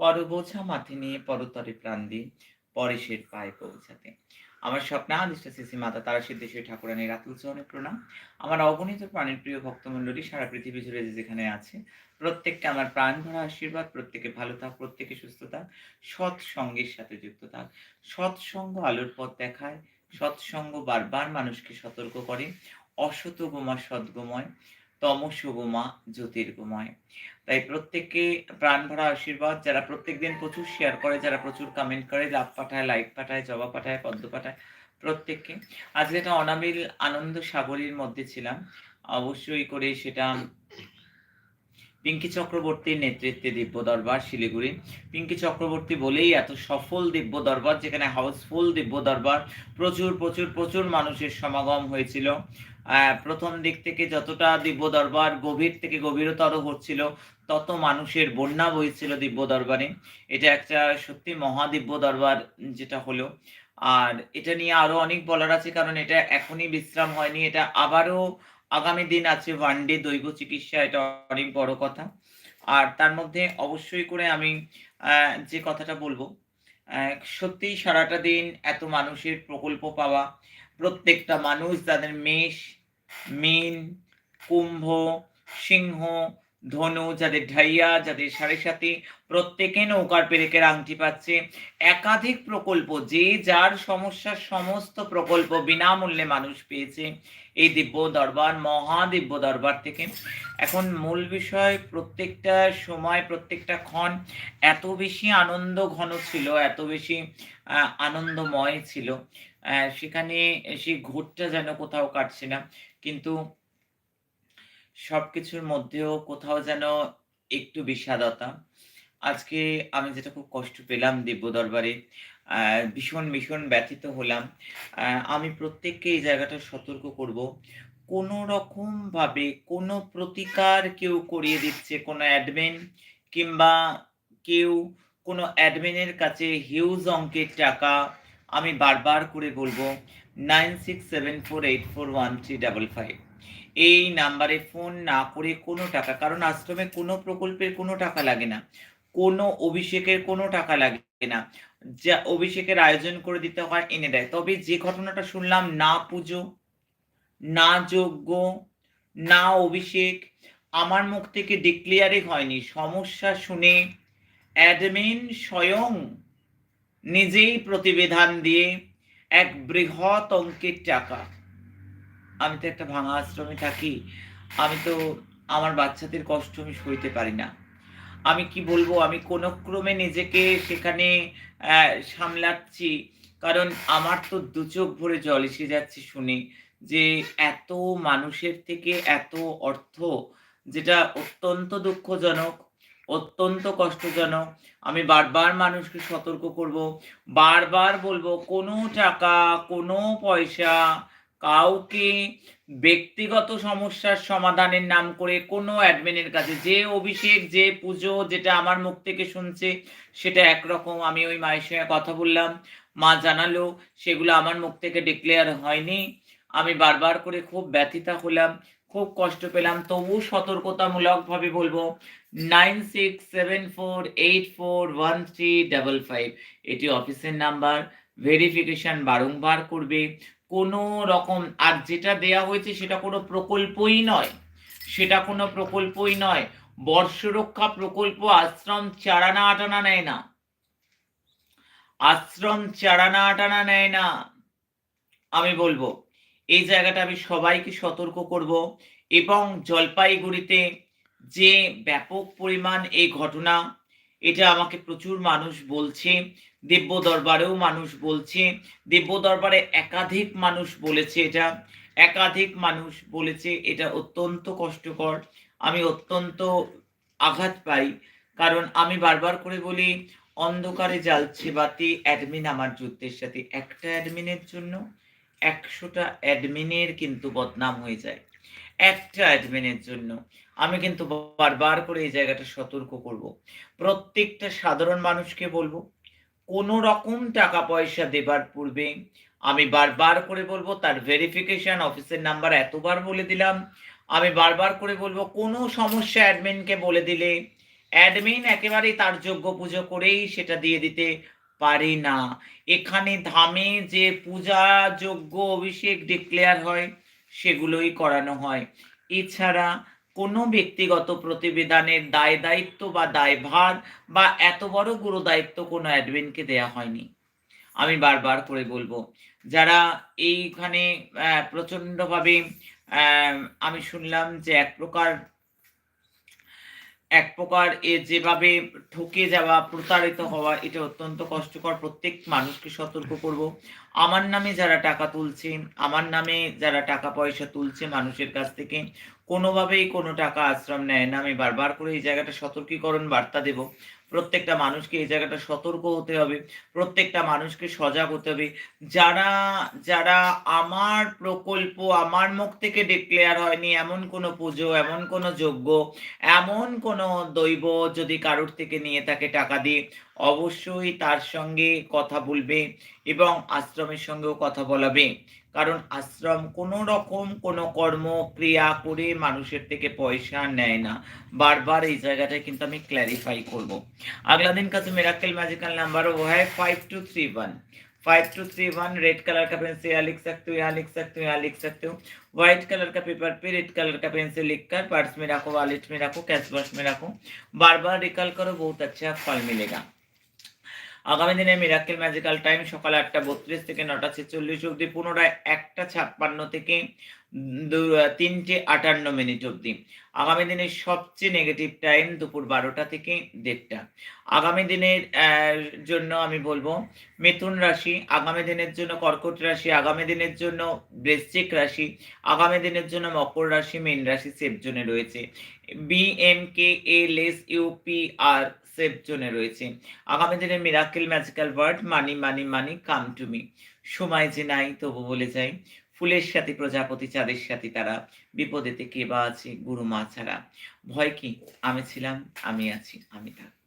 পরবোঝা মাথে নিয়ে পরতরে প্রাণ দিই পরেশের পায়ে পৌঁছাতে। আমার স্বপ্নাদিষ্ট শ্রী মাতা তারা সিদ্ধেশ্বরী ঠাকুরানীর রাতুল চরণে প্রণাম। আমার অগণিত প্রাণের প্রিয় ভক্তমণ্ডলী সারা পৃথিবী জুড়ে যে যেখানে আছে, প্রত্যেককে আমার প্রাণ ভরা আশীর্বাদ, প্রত্যেকে ভালো থাক, প্রত্যেকে সুস্থ থাক সৎ সঙ্গের সাথে যুক্ত থাক। সৎসঙ্গ আলোর পথ দেখায়, সৎসঙ্গ বারবার মানুষকে সতর্ক করে অসত গোমা সদ্গময়। তমস গোমা জ্যোতির্গময়। তাই প্রত্যেককে প্রাণ ভরা আশীর্বাদ। যারা প্রত্যেকদিন প্রচুর শেয়ার করে, যারা প্রচুর কমেন্ট করে, লাভ পাঠায় লাইক পাঠায়, জবা পাঠায়, পদ্ম পাঠায়, প্রত্যেককে। আজকে একটা অনাবিল আনন্দ সাগরের মধ্যে ছিলাম। অবশ্যই করে সেটা পিঙ্কি চক্রবর্তীর নেতৃত্বে দিব্য দরবার শিলিগুড়ি। পিঙ্কি চক্রবর্তী বলেই এত সফল দিব্য দরবার যেখানে হাউসফুল দিব্য দরবার প্রচুর প্রচুর প্রচুর মানুষের সমাগম হয়েছিল। প্রথম দিক থেকে যতটা দিব্য দরবার গভীর থেকে গভীরতর হচ্ছিল, তত মানুষের বন্যা বইছিল দিব্য দরবারে। এটা একটা সত্যি মহাদিব্য দরবার যেটা হলো। আর এটা নিয়ে আরও অনেক বলার আছে, কারণ এটা এখনই বিশ্রাম হয়নি, এটা আবারও আগামী দিন আছে ওয়ান ডে দৈব চিকিৎসা, এটা অনেক বড় কথা। আর তার মধ্যে অবশ্যই করে আমি যে কথাটা বলব সত্যিই সারাটা দিন এত মানুষের প্রকল্প পাওয়া, প্রত্যেকটা মানুষ তাদের মেষ মিন, কুম্ভ, সিংহ, ধনু যাদের ঢাইয়া, যাদের সাড়ে সাথে, প্রত্যেকে নৌকার পেরেকের আংটি পাচ্ছে। একাধিক প্রকল্প, যে যার সমস্যার সমস্ত প্রকল্প বিনামূল্যে মানুষ পেয়েছে। এই দিব্য দরবার মহাদিব্য দরবার থেকে। এখন মূল বিষয়, প্রত্যেকটা সময়, প্রত্যেকটা ক্ষণ এত বেশি আনন্দ ঘন ছিল, এত বেশি আনন্দময় ছিল। সেখানে সেই ঘোরটা যেন কোথাও কাটছে না। কিন্তু সবকিছুর মধ্যেও কোথাও যেন একটু বিষাদতা। আজকে আমি যেটা খুব কষ্ট পেলাম দিব্য দরবারে ভীষণ ভীষণ ব্যথিত হলাম। আমি প্রত্যেককে এই জায়গাটা সতর্ক করব। কোনো রকম ভাবে কোনো প্রতিকার কেউ করিয়ে দিচ্ছে, কোনো অ্যাডমিন কিংবা কেউ কোনো অ্যাডমিনের কাছে হিউজ অঙ্কের টাকা আমি বারবার করে বলব nine six seven four eight four one three double five এই নাম্বারে ফোন না করে কোনো টাকা, কারণ আশ্রমে কোনো প্রকল্পের কোনো টাকা লাগে না, কোনো অভিষেকের কোনো টাকা লাগে না। যা অভিষেকের আয়োজন করে দিতে হয়, এনে দেয়। তবে যে ঘটনাটা শুনলাম, না পুজো, না যজ্ঞ, না অভিষেক, আমার মুখ থেকে ডিক্লিয়ারিং হয়নি। সমস্যা শুনে অ্যাডমিন স্বয়ং নিজেই প্রতিবেদন দিয়ে এক বৃহৎ অঙ্কের টাকা। আমি তো একটা ভাঙা আশ্রমে থাকি। আমি তো আমার বাচ্চাদের কষ্ট আমি সইতে পারি না। আমি কি বলব? আমি কোনো ক্রমে নিজেকে সেখানে সামলাচ্ছি। কারণ আমার তো দু চোখ ভরে জল এসে যাচ্ছে শুনে যে এত মানুষের থেকে এত অর্থ, যেটা অত্যন্ত দুঃখজনক। অত্যন্ত কষ্টজনক আমি বারবার মানুষকে সতর্ক করব, বারবার বলব, কোনো টাকা, কোনো পয়সা কাউকে ব্যক্তিগত সমস্যার সমাধানের নাম করে কোনো অ্যাডমিনের কাছে, যে অভিষেক, যে পুজো যেটা আমার মুখ থেকে শুনছে, সেটা একরকম আমি ওই মায়ের সঙ্গে কথা বললাম। মা জানালো, সেগুলো আমার মুখ থেকে ডিক্লেয়ার হয়নি। আমি বারবার করে খুব ব্যথিতা হলাম। খুব কষ্ট পেলাম। তবু সতর্কতামূলকভাবে বলব nine six seven four eight four one three double five এটি অফিসের নাম্বার ভেরিফিকেশন বারংবার করবে। কোনো রকম, আর যেটা দেয়া হয়েছে সেটা কোনো প্রকল্পই নয়। সেটা কোনো প্রকল্পই নয়। বর্ষরক্ষা প্রকল্প আশ্রম চারানা আটানা নেয় না। আশ্রম চারানা আটানা নেয় না। আমি বলব এই জায়গাটা আমি সবাইকে সতর্ক করব এবং জলপাইগুড়িতে যে ব্যাপক পরিমাণ এই ঘটনা, এটা আমাকে প্রচুর মানুষ বলছে, দিব্য দরবারেও মানুষ বলছে, দিব্য দরবারে একাধিক মানুষ বলেছে এটা, একাধিক মানুষ বলেছে এটা অত্যন্ত কষ্টকর, আমি অত্যন্ত আঘাত পাই, কারণ আমি বারবার করে বলি, অন্ধকারে জ্বালছে বাতি অ্যাডমিন আমার যুদ্ধের সাথে, একটা অ্যাডমিনের জন্য একশোটা অ্যাডমিনের কিন্তু বদনাম হয়ে যায়। একটা অ্যাডমিনের জন্য। আমি কিন্তু বারবার করে এই জায়গাটা সতর্ক করব। প্রত্যেকটা সাধারণ মানুষকে বলব, কোনো রকম টাকা পয়সা দেবার পূর্বে আমি বারবার করে বলব, তার ভেরিফিকেশন অফিসের নাম্বার এতবার বলে দিলাম। আমি বারবার করে বলব, কোনো সমস্যা অ্যাডমিনকে বলে দিলে অ্যাডমিন একেবারেই তার যোগ্য পুজো করেই সেটা দিয়ে দিতে পারে না। এখানে ধামে যে পূজা, যজ্ঞ, অভিষেক ডিক্লেয়ার হয় সেগুলোই করানো হয়। এছাড়া কোনো ব্যক্তিগত প্রতিবেদনের দায়-দায়িত্ব বা দায়ভার বা এত বড় গুরুদায়িত্ব কোনো অ্যাডমিনকে দেয়া হয়নি। আমি বারবার করে বলব যারা এইখানে অ্যা প্রচন্ডভাবে আমি শুনলাম যে এক প্রকার এক প্রকার এ যেভাবে ঠকে যাওয়া, প্রতারিত হওয়া এটা অত্যন্ত কষ্টকর। প্রত্যেক মানুষকে সতর্ক করব। আমার নামে যারা টাকা তুলছে, আমার নামে যারা টাকা-পয়সা তুলছে মানুষের কাছ থেকে, কোনোভাবেই কোনো টাকা আশ্রম নেয় না। আমি বারবার করে এই জায়গাটা সতর্কীকরণ বার্তা দেব। প্রত্যেকটা মানুষকে এই জায়গাটা সতর্ক হতে হবে। প্রত্যেকটা মানুষকে সজাগ হতে হবে। যারা, যারা আমার প্রকল্প আমার মুখ থেকে ডিক্লেয়ার হয়নি এমন কোনো পুজো, এমন কোনো যজ্ঞ, এমন কোনো দৈব যদি কারোর থেকে নিয়ে থাকে টাকা দিয়ে, অবশ্যই তার সঙ্গে কথা বলবে এবং আশ্রমের সঙ্গেও কথা বলাবে। কারণ আশ্রম কোনো রকম কোনো কর্ম, ক্রিয়া করে মানুষের থেকে পয়সা নেয় না। बार-बार इस জায়গাটায় কিন্তু আমি ক্লারিফাই করব। अगला दिन का जो मिरेकल मैजिकल नंबर वो है 5231 5231 रेड कलर का पेन से यहाँ लिख सकते हो, यहाँ लिख सकते हो, यहाँ लिख सकते हो। व्हाइट कलर का पेपर पे रेड कलर का पेन से लिखकर पर्स में रखो, वॉलेट में रखो, कैश बॉक्स में रखो। बार-बार रिकॉल करो बहुत अच्छा फल मिलेगा। আগামী দিনে মিরাক্কেল ম্যাজিক্যাল টাইম সকাল ৮টা ৩২ থেকে ৯টা ৪৬ অবধি পুনরায় ১টা ৫৬ থেকে ৩টে ৫৮ মিনিট অবধি। আগামী দিনের সবচেয়ে নেগেটিভ টাইম দুপুর ১২টা থেকে ১.৫টা। আগামী দিনের জন্য আমি বলব মিথুন রাশি, আগামী দিনের জন্য কর্কট রাশি, আগামী দিনের জন্য বৃশ্চিক রাশি, আগামী দিনের জন্য মকর রাশি, মীন রাশি সেফ রয়েছে। B, M, K, L, S, U, P, আর সেফ জোনে রয়েছে। আগামী দিনে miracle magical word money, money, money come to me. সময় যে নাই তবু বলে যাই, ফুলের সাথে প্রজাপতি, চাঁদের সাথে তারা, বিপদেতে কে বা আছে গুরু মা ছাড়া। ভয় কি? আমি ছিলাম, আমি আছি, আমি থাকব।